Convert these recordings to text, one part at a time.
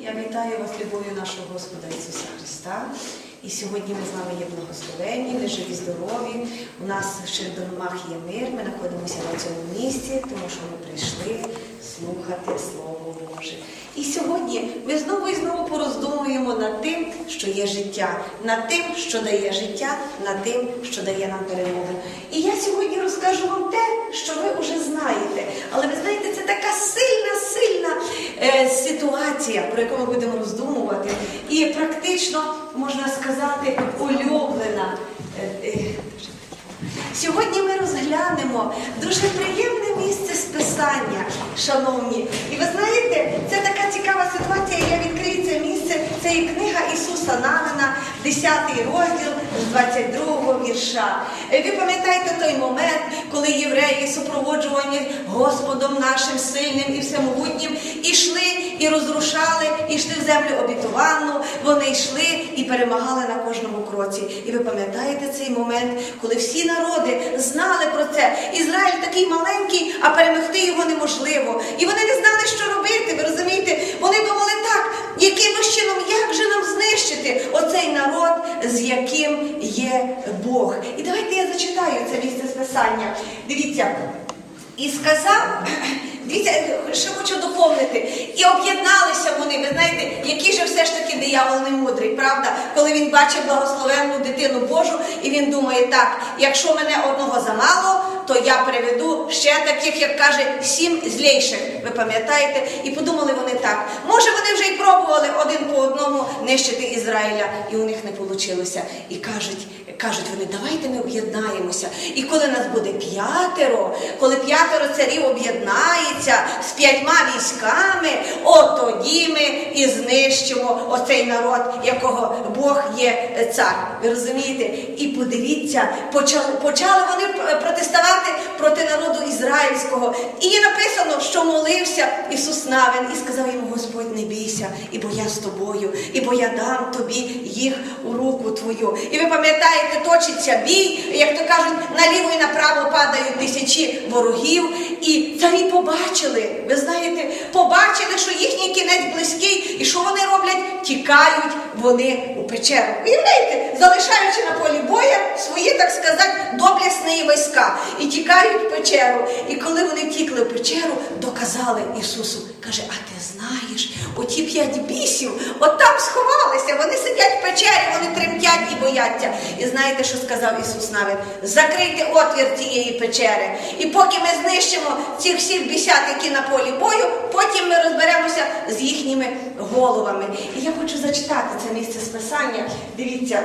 Я вітаю вас любов'ю нашого Господа Ісуса Христа. І сьогодні ми з вами є благословені, ми живі, здорові. У нас в Чердомах є мир. Ми знаходимося на цьому місці, тому що ми прийшли слухати Слово Боже. І сьогодні ми знову і знову пороздумуємо над тим, що є життя, над тим, що дає життя, над тим, що дає нам перемогу. І я сьогодні розкажу вам те, що ви вже знаєте. Але ви знаєте, це така е, ситуація, про яку ми будемо роздумувати. І практично, можна сказати, улюблена. Е, е, Сьогодні ми розглянемо дуже приємне місце списання, шановні. І ви знаєте, це така цікава ситуація. Я відкрию це місце. Це і книга Ісуса Навина, 10 розділ з 22 вірша. Е, Ви пам'ятаєте той момент, коли євреї, супроводжувані Господом нашим сильним і всемогутнім, ішли і розрушали, і йшли в землю обітовану. Вони йшли і перемагали на кожному кроці. І ви пам'ятаєте цей момент, коли всі народи знали про це. Ізраїль такий маленький, а перемогти його неможливо. І вони не знали, що робити. Ви розумієте? Вони думали так, якимось чином, як же нам знищити оцей народ, з яким є Бог. І давайте я зачитаю це місце списання. Дивіться. І сказав, дивіться, ще хочу доповнити. І об'єдналися вони. Ви знаєте, який же все ж таки диявол не мудрий, правда? Коли він бачить благословенну дитину Божу, і він думає, так, якщо мене одного замало, то я приведу ще таких, як каже, сім злейших. Ви пам'ятаєте? І подумали вони так. Може, вони вже й пробували один по одному нищити Ізраїля, і у них не вийшло. І кажуть, кажуть вони, давайте ми об'єднаємося. І коли нас буде п'ятеро, коли п'ятеро царів об'єднається з п'ятьма військами, от тоді ми і знищимо оцей народ, якого Бог є цар. Ви розумієте? І подивіться, почали, почали вони протестувати проти народу ізраїльського. І написано, що молився Ісус Навин і сказав йому, Господь, не бійся, ібо я з тобою, ібо я дам тобі їх у руку твою. І ви пам'ятаєте, точиться бій, як то кажуть, наліво і направо падають тисячі ворогів. І царі побачили, ви знаєте, побачили, що їхній кінець близький, і що вони роблять? Тікають вони у печеру. Уявляєте, залишаючи на полі боя свої, так сказати, доблесні війська. І тікають в печеру. І коли вони втікли в печеру, доказали Ісусу. Каже, а ти знаєш, оті п'ять бісів, от там сховалися, вони сидять в печері, вони тремтять і бояться. І знаєте, що сказав Ісус Навин? Закрийте отвір цієї печери. І поки ми знищимо цих всіх бісят, які на полі бою, потім ми розберемося з їхніми головами. І я хочу зачитати це місце списання. Дивіться.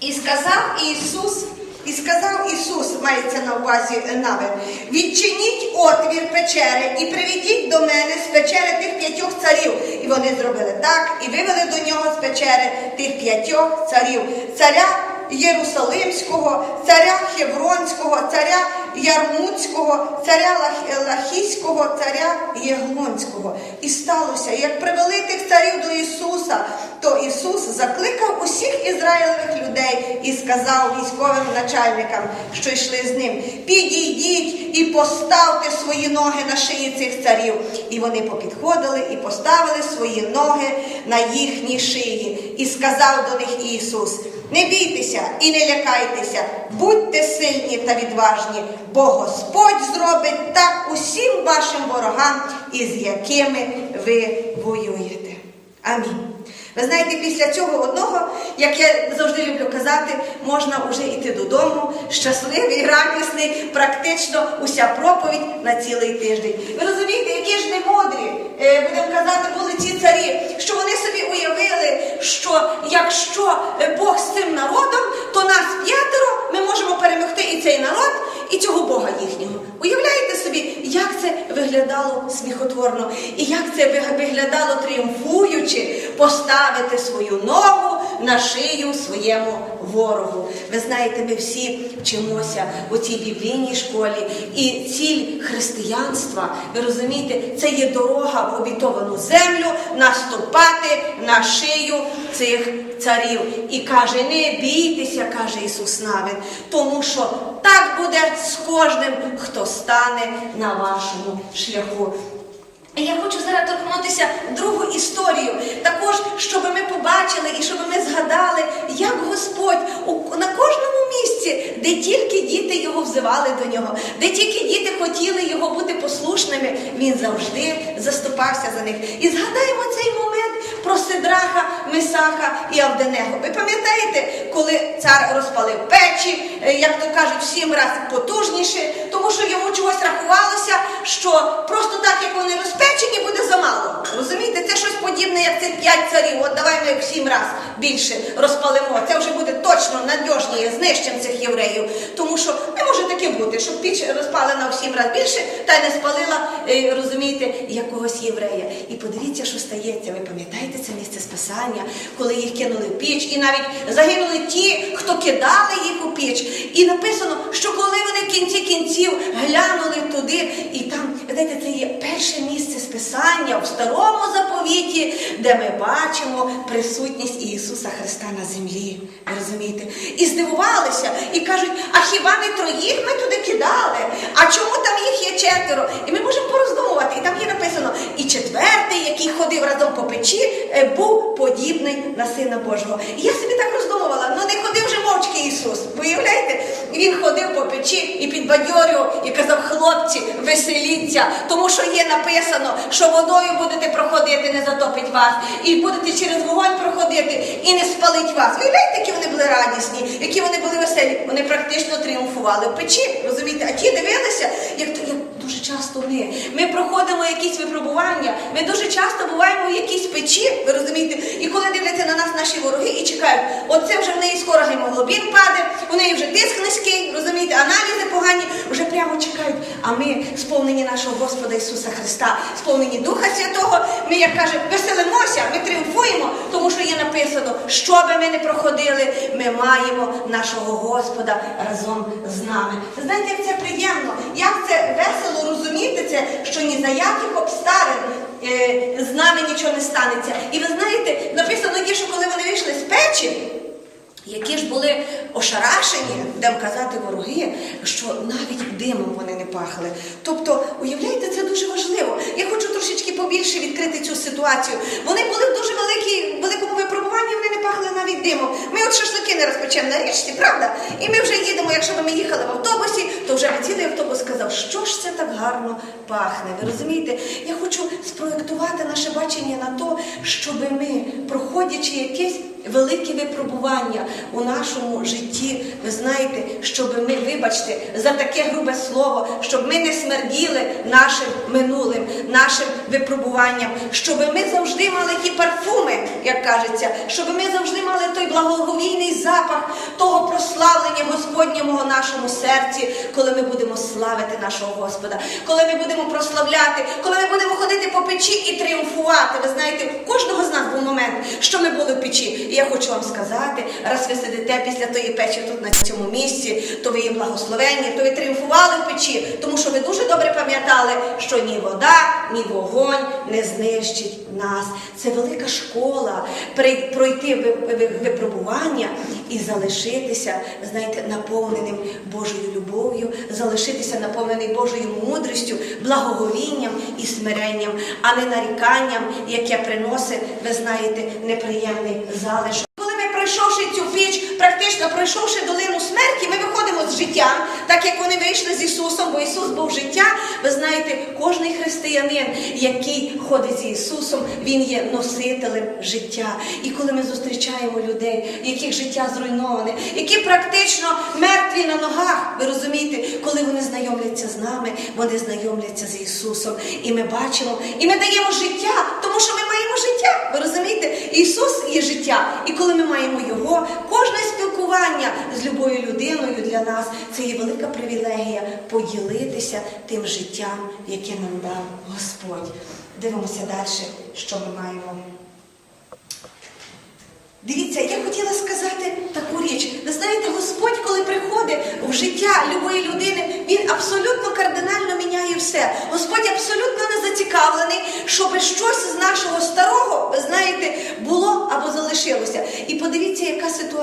І сказав Ісус. І сказав Ісус, мається на увазі навин, відчиніть отвір печери і приведіть до мене з печери тих п'ятьох царів. І вони зробили так, і вивели до нього з печери тих п'ятьох царів, царя Єрусалимського, царя Хевронського, царя Ярмуцького, царя Лах- Лахійського, царя Єглонського. І сталося, як привели тих царів до Ісуса, то Ісус закликав усіх ізраїлевих людей і сказав військовим начальникам, що йшли з ним: підійдіть і поставте свої ноги на шиї цих царів. І вони попідходили і поставили свої ноги на їхні шиї. І сказав до них Ісус: не бійтеся і не лякайтеся, будьте сильні та відважні, бо Господь зробить так усім вашим ворогам, із якими ви воюєте. Амінь. Ви знаєте, після цього одного, як я завжди люблю казати, можна вже йти додому, щасливий, радісний, практично уся проповідь на цілий тиждень. Ви розумієте, які ж не мудрі, е, будемо казати, були ці царі, що вони собі уявили, що якщо Бог з цим народом, то нас п'ятеро ми можемо перемогти і цей народ, і цього Бога їхнього. Уявляєте собі, як це виглядало сміхотворно, і як це виглядало тріумфуючи, поставити свою ногу на шию своєму ворогу. Ви знаєте, ми всі вчимося у цій біблійній школі, і ціль християнства, ви розумієте, це є дорога в обітовану землю, наступати на шию цих царів. І каже, не бійтеся, каже Ісус Навин, тому що так буде з кожним, хто стане на вашому шляху. Я хочу зараз торкнутися другу історію, також щоб ми побачили і щоб ми згадали, як Господь на кожному місці, де тільки діти його взивали до нього, де тільки діти хотіли його бути послушними, він завжди заступався за них. І згадаємо цей момент про Сидраха, Месаха і Авденего. Ви пам'ятаєте, коли цар розпалив печі, е, як то кажуть, в сім разів потужніше, тому що йому чогось рахувалося, що просто так, як вони розпечені, буде замало. Розумієте, це щось подібне, як цих п'ять царів. От давай ми в сім разів більше розпалимо. Це вже буде точно надіжніше, знищимо цих євреїв. Тому що не може таке бути, щоб піч розпалена в сім разів більше, та й не спалила, е, розумієте, якогось єврея. І подивіться, що стається. Ви пам'ятаєте це місце спасання, коли їх кинули в піч, і навіть загинули ті, хто кидали їх у піч. І написано, що коли вони в кінці кінців глянули туди, і там, знаєте, це є перше місце списання в старому заповіті, де ми бачимо присутність Ісуса Христа на землі. Ви розумієте? І здивувалися, і кажуть, а хіба не троїх ми туди кидали? А чому там їх є четверо? І ми можемо пороздумувати. І там є написано, і четвертий, який ходив разом по печі, е, був подібний на Сина Божого. І я собі так роздумувала, ну не ходив же мовчки Ісус. Виявляєте? Він ходив по печі і підбадьорював, і казав, хлопці, веселіться, тому що є написано, що водою будете проходити, не затопить вас, і будете через вогонь проходити і не спалить вас. Уявляєте, які вони були радісні, які вони були веселі. Вони практично тріумфували в печі. Розумієте? А ті дивилися, як то як дуже часто ми. Ми проходимо якісь випробування. Ми дуже часто буваємо в якійсь печі, ви розумієте, і коли дивляться на нас наші вороги і чекають, оце вже в неї скоро гемоглобін паде, у неї вже тиск низький, розумієте, аналізи погані, вже прямо чекають. А ми, сповнені нашого Господа Ісуса Христа, сповнені Духа Святого, ми, як каже, веселимося, ми тріумфуємо, тому що є написано, що би ми не проходили, ми маємо нашого Господа разом з нами. Знаєте, як це приємно, як це весело розуміти це, що ні за яких обставин е, з нами нічого не станеться. І ви знаєте, написано є, що коли вони вийшли з печі, які ж були ошарашені, будемо казати вороги, що навіть димом вони не пахли. Тобто, уявляєте, це дуже важливо. Я хочу трошечки побільше відкрити цю ситуацію. Вони були в дуже великій, великому випробуванні, вони не пахли навіть димом. Ми от шашлики не розпечемо на річці, правда? І ми вже їдемо, якщо б ми їхали в автобусі, то вже б цілий автобус сказав, що ж це так гарно пахне. Ви розумієте? Я хочу спроєктувати наше бачення на то, щоб ми, проходячи якесь велике випробування у нашому житті. Ви знаєте, щоб ми, вибачте, за таке грубе слово, щоб ми не смерділи нашим минулим, нашим випробуванням, щоб ми завжди мали ті парфуми, як кажеться, щоб ми завжди мали той благоговійний запах того прославлення Господнього нашому серці, коли ми будемо славити нашого Господа, коли ми будемо прославляти, коли ми будемо ходити по печі і тріумфувати. Ви знаєте, у кожного з нас був момент, що ми були в печі. Я хочу вам сказати, раз ви сидите після тої печі тут на цьому місці, то ви є благословенні, то ви тріумфували в печі, тому що ви дуже добре пам'ятали, що ні вода, ні вогонь не знищить нас. Це велика школа пройти ви- ви- випробування і залишитися, знаєте, наповненим Божою любов'ю, залишитися наповнений Божою мудрістю, благоговінням і смиренням, а не наріканням, яке приносить, ви знаєте, неприємний залишок. Коли ми пройшовши цю піч, практично пройшовши долину смерті, ми виходимо з життя, так як вони вийшли з Ісусом, бо Ісус був життя. Ви знаєте, кожний християнин, який ходить з Ісусом, він є носителем життя. І коли ми зустрічаємо людей, яких життя зруйноване, які практично мертві на ногах, ви розумієте, коли вони знайомляться з нами, вони знайомляться з Ісусом. І ми бачимо, і ми даємо життя, тому що ми маємо життя. Ви розумієте? Ісус є життя. І коли ми маємо Його, кожне спілкування з любою людиною для нас це є велика привілегія поділитися тим життям, яке нам дав Господь. Дивимося далі, що ми маємо. Дивіться, я хотіла сказати таку річ. Ви знаєте, Господь, коли приходить в життя любої людини, він абсолютно кардинально міняє все. Господь абсолютно не зацікавлений, щоб щось з нашого старого, ви знаєте, було або залишилося.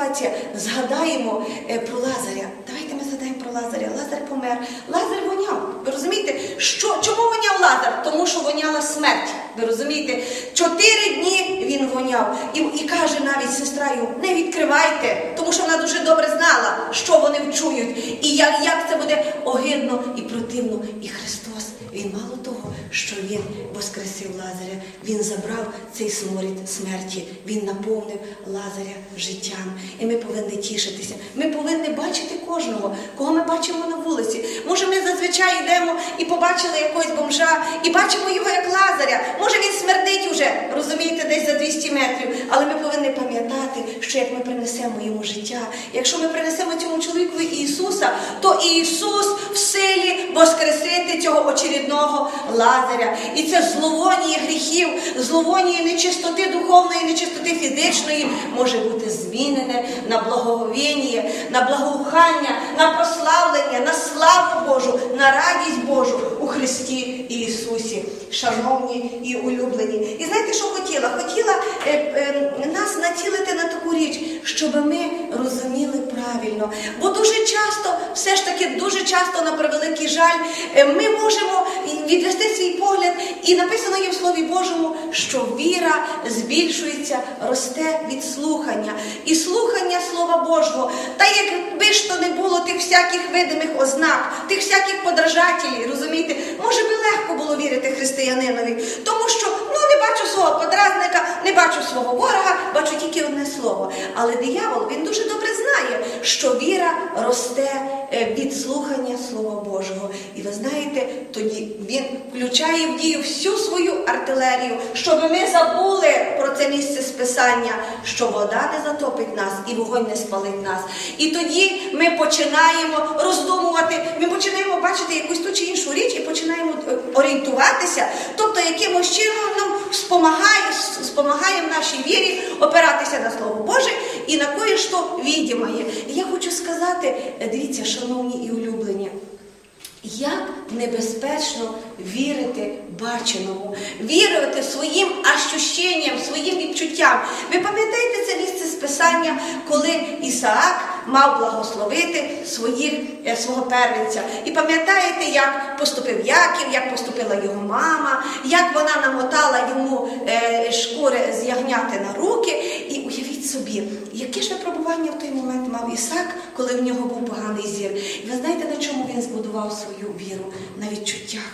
Ситуація. Згадаємо е, про Лазаря. Давайте ми згадаємо про Лазаря. Лазар помер. Лазар воняв. Ви розумієте, що, чому воняв Лазар? Тому що воняла смерть. Ви розумієте? Чотири дні він воняв. І, і каже навіть сестра йому, не відкривайте, тому що вона дуже добре знала, що вони вчують, і як, як це буде огидно і противно. І Христос, Він мало того, що Він воскресив Лазаря, Він забрав цей сморід смерті, Він наповнив Лазаря життям. І ми повинні тішитися. Ми повинні бачити кожного, кого ми бачимо на вулиці. Може, ми зазвичай йдемо і побачили якогось бомжа, і бачимо його як Лазаря. Може, він смердить уже, розумієте, десь за 200 метрів. Але ми повинні пам'ятати, що як ми принесемо йому життя, якщо ми принесемо цьому чоловікові Ісуса, то Ісус в силі воскресити цього очередного Лазаря. І це зловонія гріхів, зловонія нечистоти духовної, нечистоти фізичної може бути змінене на благоговіння, на благоухання, на прославлення, на славу Божу, на радість Божу у Христі Ісусі. Шановні і улюблені. І знаєте, що хотіла? Хотіла е, е, нас націлити на таку річ, щоб ми правильно. Бо дуже часто, все ж таки, дуже часто, на превеликий жаль, е, ми можемо відвести свій погляд, і написано є в Слові Божому, що віра збільшується, росте від слухання. І слухання Слова Божого. Та якби ж то не було тих всяких видимих ознак, тих всяких подражателів, розумієте, може би легко було вірити християнинові, тому що бачу свого подразника, не бачу свого ворога, бачу тільки одне слово. Але диявол він дуже добре знає, що віра росте е, від слухання Слова Божого. І ви знаєте, тоді він включає в дію всю свою артилерію, щоб ми забули про це місце списання, що вода не затопить нас і вогонь не спалить нас. І тоді ми починаємо роздумувати, ми починаємо бачити якусь ту чи іншу річ і починаємо е, орієнтуватися, тобто якимось чином нам спомагає, спомагає в нашій вірі опиратися на Слово Боже і на кое що відімає. Я хочу сказати, е, дивіться, шановні і улюблені. Як небезпечно вірити баченому, вірити своїм ощущенням, своїм відчуттям. Ви пам'ятаєте Писання, коли Ісаак мав благословити своїх, е, свого первенця. І пам'ятаєте, як поступив Яків, як поступила його мама, як вона намотала йому е, шкури з ягняти на руки. І уявіть собі, яке ж випробування в той момент мав Ісак, коли в нього був поганий зір. І ви знаєте, на чому він збудував свою віру? На відчуттях.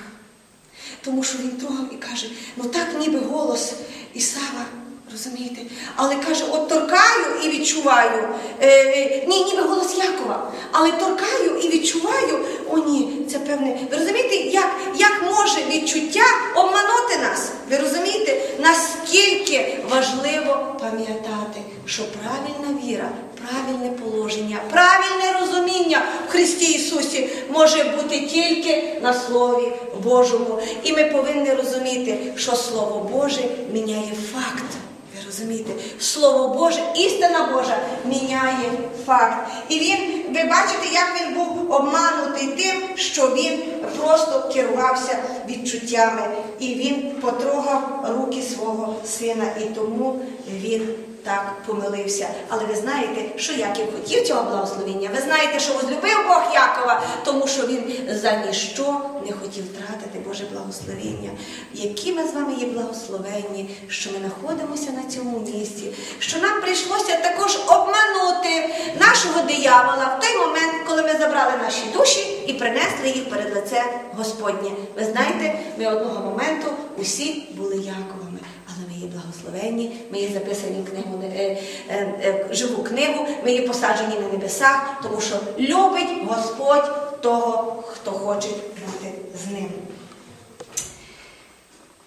Тому що він трогав і каже, ну так ніби голос Ісава, розумієте? Але каже, от торкаю і відчуваю. Е, ні, ніби голос Якова. Але торкаю і відчуваю. О, ні, це певне. Ви розумієте, як, як може відчуття обманути нас? Ви розумієте, наскільки важливо пам'ятати, що правильна віра, правильне положення, правильне розуміння в Христі Ісусі може бути тільки на Слові Божому. І ми повинні розуміти, що Слово Боже міняє факт. Розумієте, Слово Боже, істина Божа міняє факт. І він, ви бачите, як він був обманутий тим, що він просто керувався відчуттями. І він потрогав руки свого сина, і тому він так помилився. Але ви знаєте, що Яків хотів цього благословення. Ви знаєте, що возлюбив Бог Якова, тому що він за ніщо не хотів втратити Боже благословення. Які ми з вами є благословенні, що ми знаходимося на цьому місці, що нам прийшлося також обманути нашого диявола той момент, коли ми забрали наші душі і принесли їх перед лице Господнє. Ви знаєте, ми одного моменту усі були Яковами. Але ми є благословенні, ми є записані в книгу, е, е, е, живу книгу, ми є посаджені на небесах, тому що любить Господь того, хто хоче бути з ним.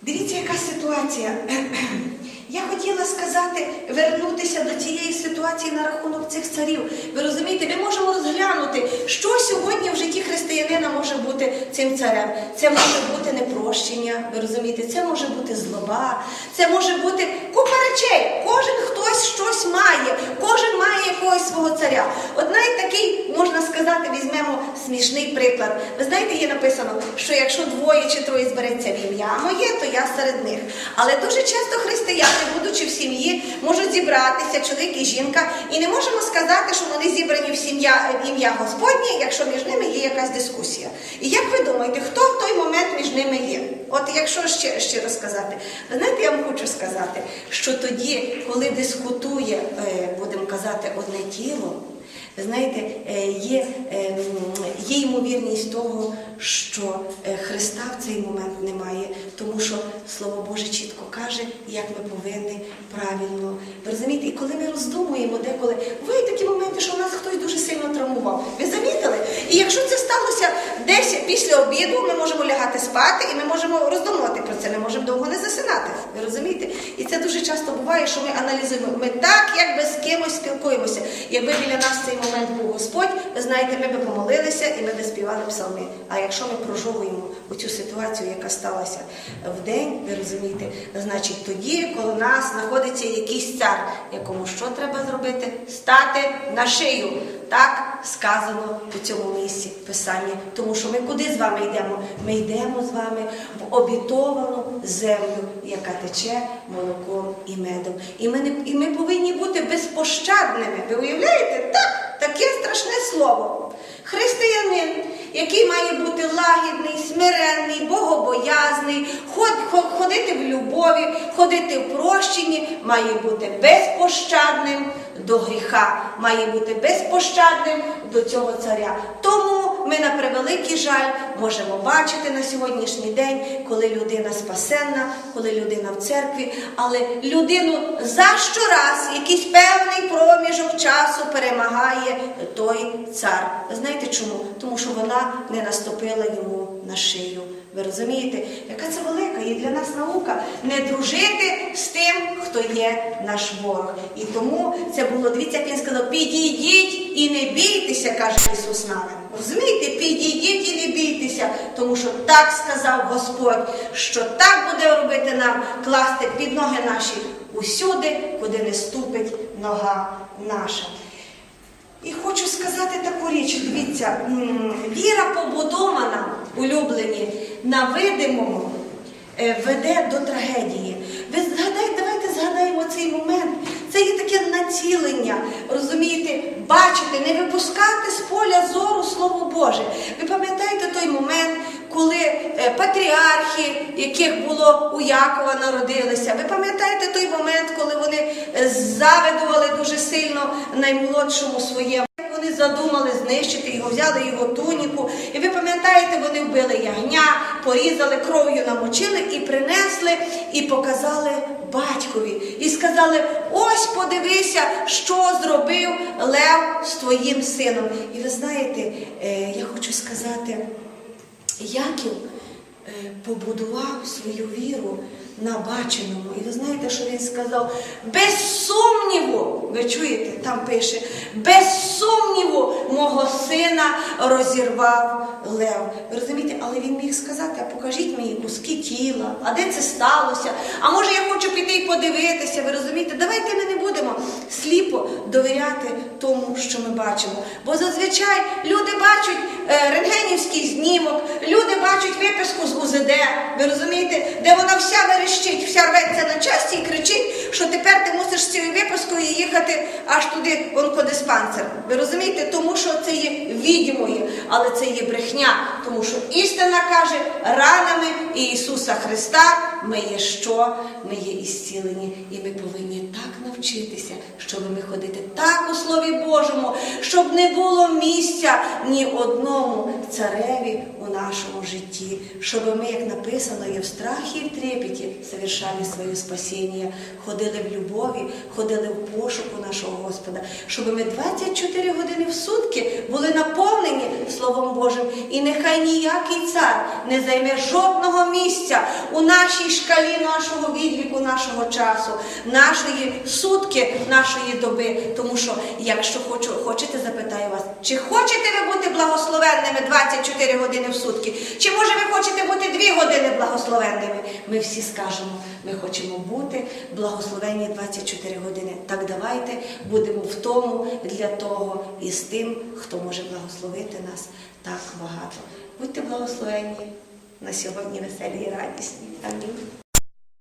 Дивіться, яка ситуація. Я хотіла сказати, вернутися до цієї ситуації на рахунок цих царів. Ви розумієте, ми можемо розглянути, що сьогодні в житті християнина може бути цим царем. Це може бути непрощення, ви розумієте, це може бути злоба, це може бути купа речей. Кожен хтось щось має, кожен має якогось свого царя. От навіть такий, можна сказати, візьмемо смішний приклад. Ви знаєте, є написано, що якщо двоє чи троє збереться в ім'я моє, то я серед них. Але дуже часто християни, будучи в сім'ї, можуть зібратися, чоловік і жінка, і не можемо сказати, що вони зібрані в сім'я ім'я Господнє, якщо між ними є якась дискусія. І як ви думаєте, хто в той момент між ними є? От якщо ще щиро сказати, знаєте, я вам хочу сказати, що тоді, коли дискутує, е, будемо казати, одне тіло. Знаєте, е, є, е, є ймовірність того, що е, Христа в цей момент немає, тому що Слово Боже чітко каже, як ми повинні правильно. Ви розумієте, і коли ми роздумуємо деколи, бувають такі моменти, що нас хтось дуже сильно травмував. Ви замітили? І якщо це сталося десь після обіду, ми можемо лягати спати і ми можемо роздумувати про це. Ми можемо довго не засинати. Ви розумієте? І це дуже часто буває, що ми аналізуємо. Ми так, якби з кимось спілкуємося. Якби біля нас цей момент був Господь, ви знаєте, ми би помолилися і ми би співали псалми. А якщо ми прожовуємо оцю ситуацію, яка сталася в день, ви розумієте, значить тоді, коли нас знаходиться якийсь цар, якому що треба зробити? Стати на шию. Так сказано у цьому місці Писання. Тому що ми куди з вами йдемо? Ми йдемо з вами в обітовану землю, яка тече молоком і медом. І ми, не, і ми повинні бути безпощадними. Ви уявляєте? Так, страшне слово. Християнин, який має бути лагідний, смиренний, богобоязний, ход- хо- ходити в любові, ходити в прощенні, має бути безпощадним до гріха, має бути безпощадним до цього царя. Тому ми на превеликий жаль можемо бачити на сьогоднішній день, коли людина спасенна, коли людина в церкві, але людину за щораз якийсь певний проміжок часу перемагає той цар. Знаєте чому? Тому що вона не наступила йому на шию. Ви розумієте, яка це велика і для нас наука не дружити з тим, хто є наш ворог. І тому це було, дивіться, як він сказав, підійдіть і не бійтеся, каже Ісус нам. Розумієте, підійдіть і не бійтеся, тому що так сказав Господь, що так буде робити нам, класти під ноги наші усюди, куди не ступить нога наша. І хочу сказати таку річ, дивіться, віра побудована, улюблені, на видимому е, веде до трагедії. Ви згадайте, давайте згадаємо цей момент. Це є таке націлення, бачити, не випускати з поля зору Слово Боже. Ви пам'ятаєте той момент, коли е, патріархи, яких було у Якова, народилися. Ви пам'ятаєте той момент, коли вони е, завидували дуже сильно наймолодшому своєму. Вони задумали знищити його, взяли його туніку. І ви пам'ятаєте, вони вбили ягня, порізали, кров'ю намочили і принесли, і показали батькові. І сказали: ось подивися, що зробив Лев з твоїм сином. І ви знаєте, е, я хочу сказати, Яків побудував свою віру на баченому. І ви знаєте, що він сказав? Без сумніву, ви чуєте, там пише, без сумніву мого сина розірвав лев. Ви розумієте, але він міг сказати, а покажіть мені куски тіла, а де це сталося? А може я хочу піти і подивитися, ви розумієте? Давайте ми не будемо сліпо довіряти тому, що ми бачимо. Бо зазвичай люди бачать е, рентгенівський знімок, люди бачать виписку з УЗД, ви розумієте, де вона вся верещить, вся рветься на часті і кричить, що тепер ти мусиш з цією випискою їхати аж туди в онкодиспансер. Ви розумієте, тому що це є відьмою, але це є брехня, тому що істина каже, ранами Ісуса Христа ми є що? Ми є ісцілені, і ми повинні так навчитися, щоб ми ходити так у Слові Божому, щоб не було місця ні одному цареві у нашому житті, щоб ми, як написано, є в страхі і в трепеті совершали своє спасіння, ходили в любові, ходили в пошуку нашого Господа, щоб ми 24 години в сутки були наповнені Словом Божим, і нехай ніякий цар не займе жодного місця у нашій шкалі нашого відліку, нашого часу, нашої сутки, нашої доби. Тому що, якщо хочу, хочете, запитаю вас, чи хочете ви бути благословенними 24 години в сутки? Чи може ви хочете бути 2 години благословенними? Ми всі скажемо, ми хочемо бути благословенні 24 години. Так давайте будемо в тому для того і з тим, хто може благословити нас так багато. Будьте благословенні на сьогодні веселі і радісні. Амінь.